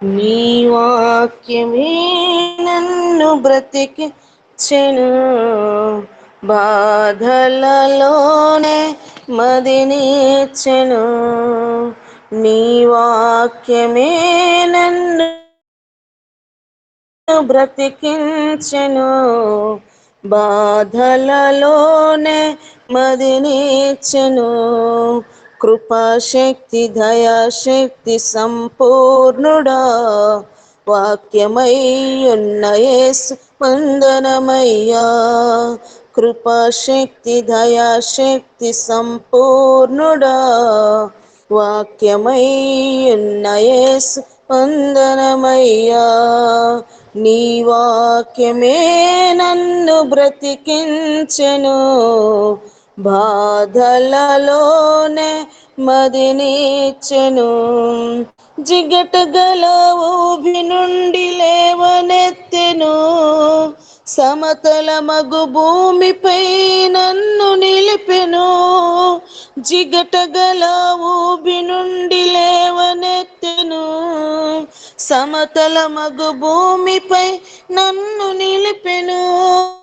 నీ వాక్యమే నన్ను బ్రతికి చెను బాధలలోనే మదినిచ్చెను నీ వాక్యమే నన్ను బ్రతికించెను. బాధలలోనే మదినిచ్చెను కృపాశక్తి దయాశక్తి సంపూర్ణుడా. వాక్యమయ్యున్నయేసు వందనమయ్యా. కృపాశక్తి దయాశక్తి సంపూర్ణుడా. వాక్యమయ్యున్నయేసు వందనమయ్యా. నీ వాక్యమే నన్ను బ్రతికించెను. బాధలలోనే మదినిచ్చెను జిగట ఊభి నుండి లేవనెత్తెను. సమతల మగు భూమిపై నన్ను నిలిపెను. జిగట గల ఊబి నుండి లేవనెత్తెను. సమతల మగు భూమిపై నన్ను నిలిపెను.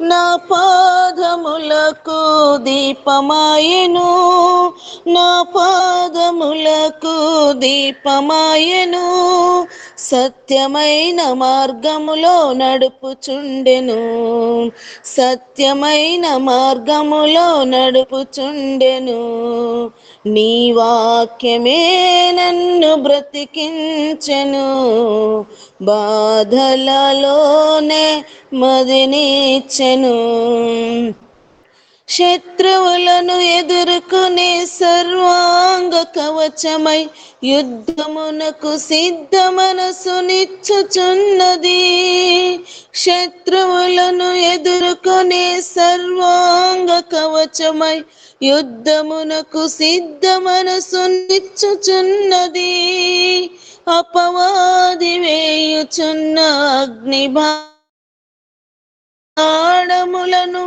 నా పాదములకు దీపమాయను. నా పాదములకు దీపమాయను. సత్యమైన మార్గములో నడుపుచుండెను. సత్యమైన మార్గములో నడుపుచుండెను. నీ వాక్యమే నన్ను బ్రతికించెను. బాధలలోనే మదిని మదినిచ్చెను శత్రువులను ఎదుర్కొనే సర్వాంగ కవచమై యుద్ధమునకు సిద్ధ మనసునిచ్చుచున్నది శత్రువులను ఎదుర్కొనే సర్వాంగ కవచమై యుద్ధమునకు సిద్ధ మనసునిచ్చుచున్నది అపవాది వేయుచున్న అగ్నిభా బాణములను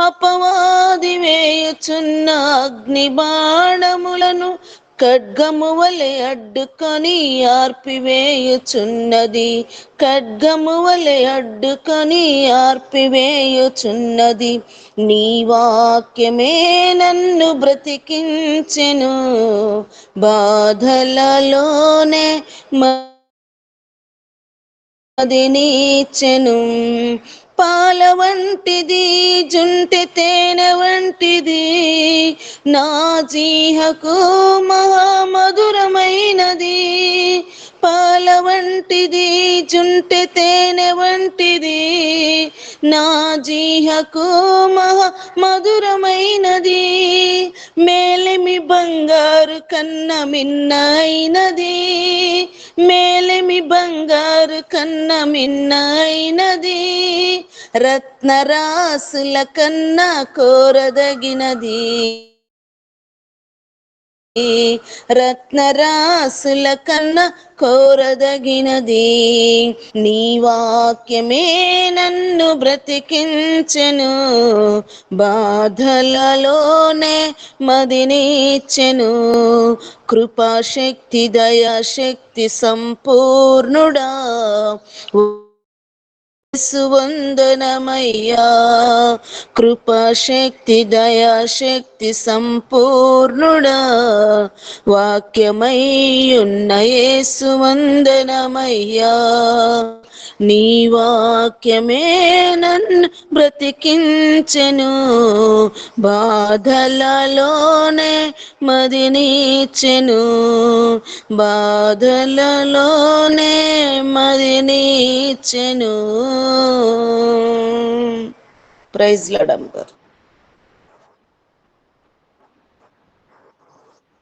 అపవాది వేయుచున్న అగ్ని బాణములను ఖడ్గము వలె అడ్డుకొని ఆర్పివేయుచున్నది ఖడ్గము వలె అడ్డుకొని ఆర్పివేయుచున్నది నీ వాక్యమే నన్ను బ్రతికించెను. బాధలలోనే మదినిచ్చెను పాల వంటిది జుంటె తేనె వంటిది నా జీహకు మహామధురమైనది. పాల వంటిది జుంటె తేనె వంటిది నా జీహకు మహా మధురమైనది మేలిమి బంగారు కన్న మిన్నైనది మేలిమి బంగారు కన్న మిన్నైనది. రత్నరాసుల కన్నా కోరదగినది. రత్నరాసుల కన్నా కోరదగినది. నీ వాక్యమే నన్ను బ్రతికించెను. బాధలలోనే మదినిచ్చెను. కృపాశక్తి దయాశక్తి సంపూర్ణుడా. సువందనమయ్యా కృపాశక్తి దయాశక్తి సంపూర్ణుడా. వాక్యమయ్యున్న ఉన్న యేసు వందనమయ్యా. నీ వాక్యమే నన్ను బ్రతికించెను. బాధలలోనే మదినిచ్చెను. బాధలలోనే మదినిచ్చెను. ప్రైజ్ లడంబర్